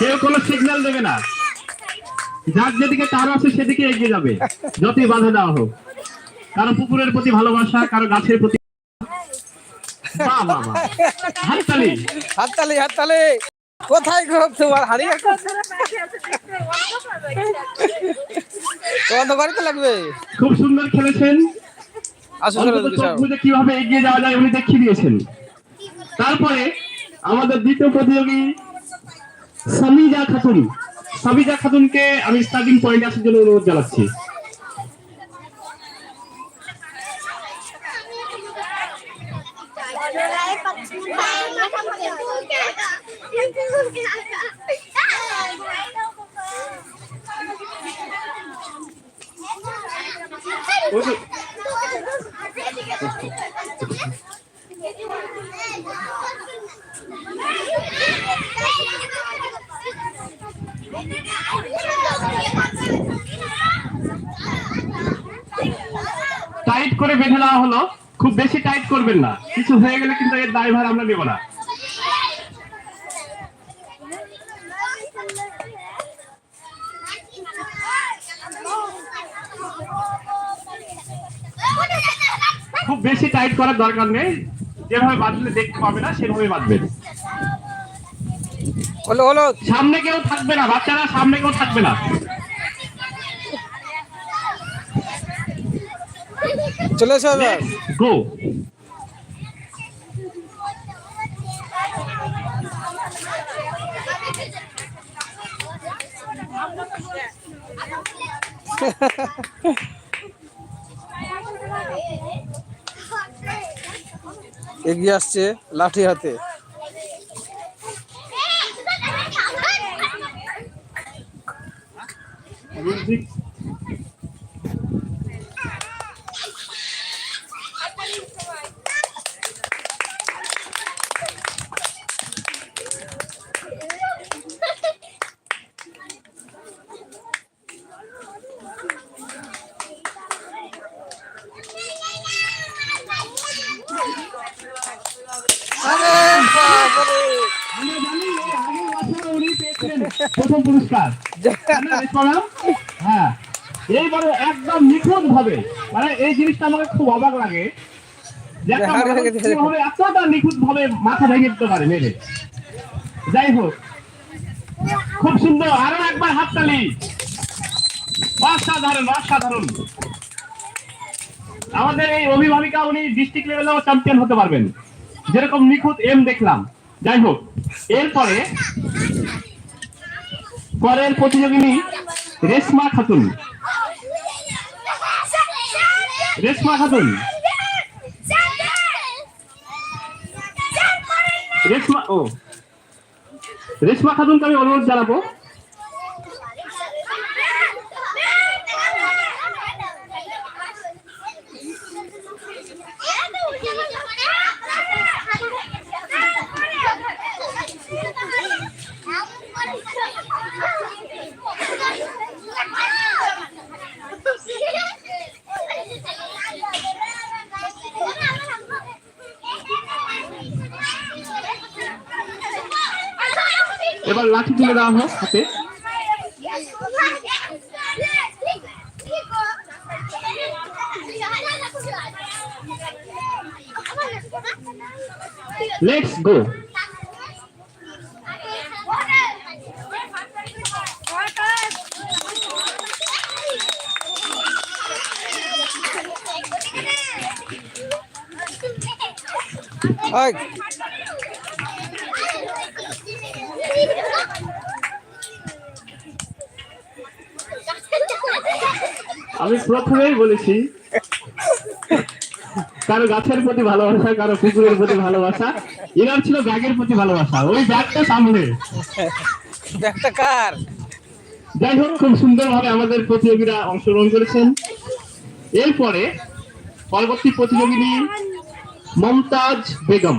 কেউ কোনো সিগন্যাল দেবে না। যার যেদিকে তার আছে সেদিকে এগিয়ে যাবে যতই বাধা দেওয়া হোক। কারও পুকুরের প্রতি ভালোবাসা কারও গাছের প্রতি। হাততালি। হাততালি হাততালি। কোথায় গো তোমার হারিয়ে তোমার তো বাড়িতে লাগবে? খুব সুন্দর খেলেছেন। আসো অন্তত চলো চোখ বুজে কীভাবে এগিয়ে যাওয়া যায় উনি দেখিয়ে দিয়েছেন। তারপরে আমাদের দ্বিতীয় প্রতিযোগী সামিজা খাতুন। সামিজা খাতুনকে আমি স্টার্টিং পয়েন্টে আসার জন্য অনুরোধ জানাচ্ছি। টাইট করে বেঁধে দেওয়া হলো। খুব বেশি টাইট করবেন না। কিছু হয়ে গেলে কিন্তু এর দায়ভার আমরা নেব না। খুব বেশি টাইট করার দরকার নেই। যেভাবে বাঁধলে দেখতে পাবে না সেভাবে বাঁধবেন। সামনে কেউ থাকবে না বাচ্চারা সামনে কেউ থাকবে না। চলে এসো এবার। গো এগিয়ে আসছে লাঠি হাতে আরে বাবারে! আমরা জানি এই আগের বছর উনি পেয়েছিলেন প্রথম পুরস্কার? হ্যাঁ। এইবারে একদম নিখুঁত ভাবে মানে এই জিনিসটা আমাকে খুব অবাক লাগে। এতটা নিখুঁত ভাবে মাথা ভেঙে দিতে পারে মেরে যাই হোক খুব সুন্দর। আরও একবার হাততালি। অসাধারণ অসাধারণ। আমাদের এই অভিভাবিকা উনি ডিস্ট্রিক্ট লেভেলেও চ্যাম্পিয়ন হতে পারবেন। যেরকম নিখুঁত এম দেখলাম। যাই হোক এরপরে পরের প্রতিযোগিনী রেশমা খাতুন। রেশমা খাতুন। রেশমা ও। রেশমা খাতুনকে আমি অনুরোধ জানাব। এবার লাঠি তুলে দেওয়া হোক হাতে। লেটস গো ওই, আমি প্রথমেই বলেছি কারও গাছের প্রতি ভালোবাসা কারও কুকুরের প্রতি ভালোবাসা এনার ছিল ব্যাগের প্রতি ভালোবাসা ওই ব্যাগটা সামনে ব্যাগটা কার যাই হোক খুব সুন্দরভাবে আমাদের প্রতিযোগীরা অংশগ্রহণ করেছেন এরপরে পরবর্তী প্রতিযোগিনী মমতাজ বেগম